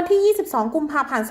วันที่ 22 กุมภาพันธ์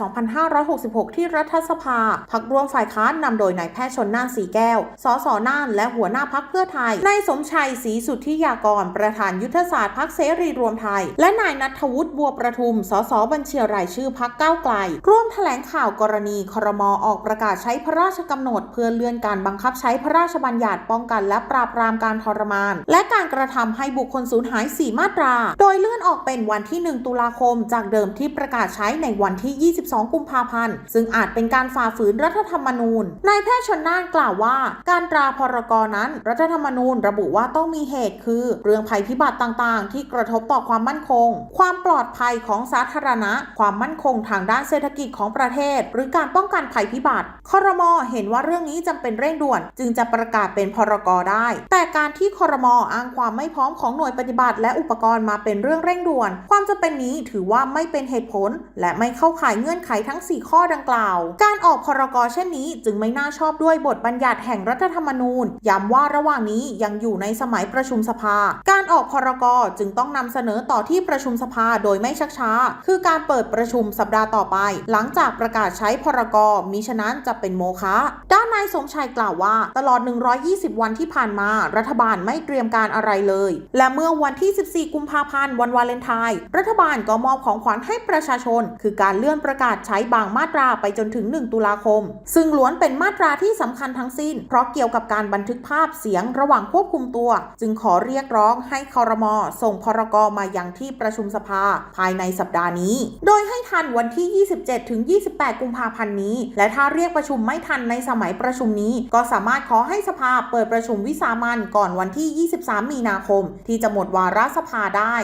2566 ที่รัฐสภา พักร่วมฝ่ายค้านนำโดยนายแพทย์ชนน่านสีแก้ว สสน่าน และหัวหน้าพักเพื่อไทย นายสมชัยศรีสุทธิยากร ประธานยุทธศาสตร์พักเสรีรวมไทย และนายนัทวุฒิบัวประทุม สสบัญชีรายชื่อพักก้าวไกล ร่วมแถลงข่าวกรณีครมออกประกาศใช้พระราชกำหนด เพื่อเลื่อนการบังคับใช้พระราชบัญญัติป้องกันและปราบปรามการทรมาน และการกระทำให้บุคคลสูญหาย 4 มาตรา โดยเลื่อนออกเป็นวันที่ 1 ตุลาคม จากเดิมที่ประกาศใช้ในวันที่ 22 กุมภาพันธ์ ซึ่งอาจเป็นการฝ่าฝืนรัฐธรรมนูญ นายแพทย์ชนน่านกล่าวว่า การตราพรกนั้น รัฐธรรมนูญระบุว่าต้องมีเหตุคือ เรื่องภัยพิบัติต่างๆ ที่กระทบต่อความมั่นคง ความปลอดภัยของสาธารณะ ความมั่นคงทางด้านเศรษฐกิจของประเทศ หรือการป้องกันภัยพิบัติคอรมอเห็นว่าเรื่องนี้จำเป็นเร่งด่วน จึงจะประกาศเป็นพรกได้ แต่การที่คอรมอ้างความไม่พร้อมของหน่วยปฏิบัติ และอุปกรณ์มาเป็นเรื่องเร่งด่วน ความจำเป็นนี้ถือว่าไม่เป็นเหตุผลและไม่เข้าข่ายเงื่อนไขทั้ง 4 ข้อดังกล่าว การออกพรกเช่นนี้จึงไม่น่าชอบด้วยบทบัญญัติแห่งรัฐธรรมนูญย้ำว่าระหว่างนี้ยังอยู่ในสมัยประชุมสภา การออกพรกจึงต้องนำเสนอต่อที่ประชุมสภาโดยไม่ชักช้า คือการเปิดประชุมสัปดาห์ต่อไป หลังจากประกาศใช้พรกมิฉะนั้นจะเป็นโมฆะด้านนายสมชัยกล่าวว่า ตลอด 120 วันที่ผ่านมา รัฐบาลไม่เตรียมการอะไรเลย และเมื่อวันที่ 14 กุมภาพันธ์วันวาเลนไทน์รัฐบาลก็มอบของขวัญให้ประชาชน คือการเลื่อนประกาศใช้บางมาตราไปจนถึง 1 ตุลาคม ซึ่งล้วนเป็นมาตราที่สำคัญทั้งสิ้น เพราะเกี่ยวกับการบันทึกภาพเสียงระหว่างควบคุมตัว จึงขอเรียกร้องให้คอรมอส่งพรกมายังที่ประชุมสภาภายในสัปดาห์นี้ โดยให้ทันวันที่ 27 ถึง 28 กุมภาพันธ์นี้ และถ้าเรียกประชุมไม่ทันในสมัยประชุมนี้ ก็สามารถขอให้สภาเปิดประชุมวิสามันก่อนวันที่ 23 มีนาคม ที่จะหมดวาระสภาได้